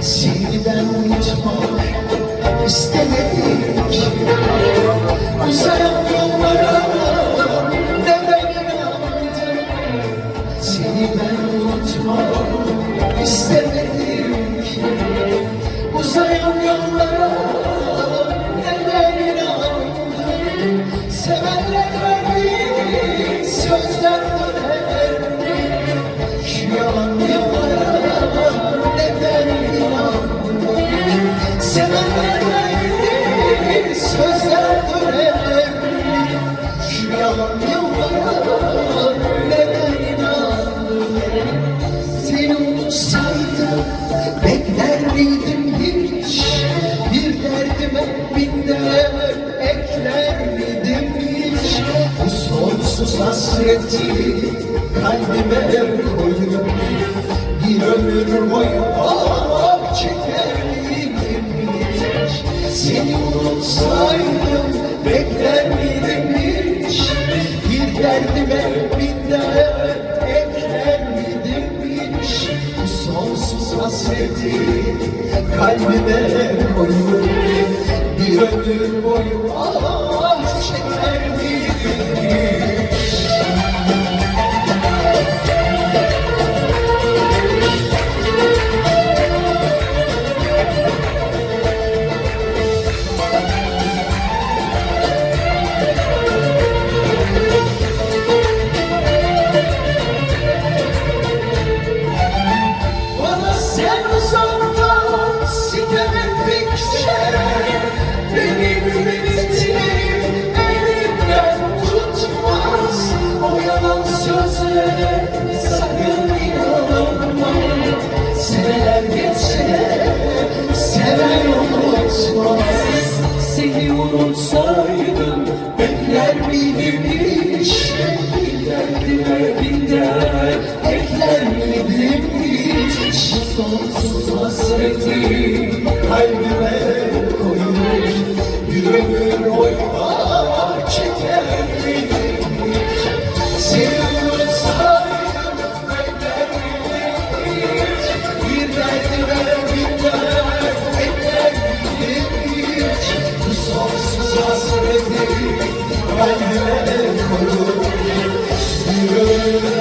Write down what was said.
Seni ben unutmak istemedim ki Uzayan yollara Seni ben unutmak istemedim ki. Uzayan yollara neden inandım? Sevenler verdiği sözler hasreti kalbime koyup Bir ömür boyu ağlar çeker miydim hiç Seni unutsaydım bekler miydim hiç Bir derdime bin dert ekler miydim hiç sonsuz hasreti kalbime koyup Bir ömür boyu ağlar çeker miydim hiç uzaktan sitem ettikçe Benim ümitlerim elimden tutmaz. O yalan sözlere sakın inanma. Seneler geçse seven unutmaz Seni unutsaydım bekler miydim sonsuz hasreti kalbime koyup Bir ömür ağır çeker miydim Seni unutsaydım bekler miydim Bir derdime bin dert ekler miydim Bu sonsuz hasreti kalbime koyup Bir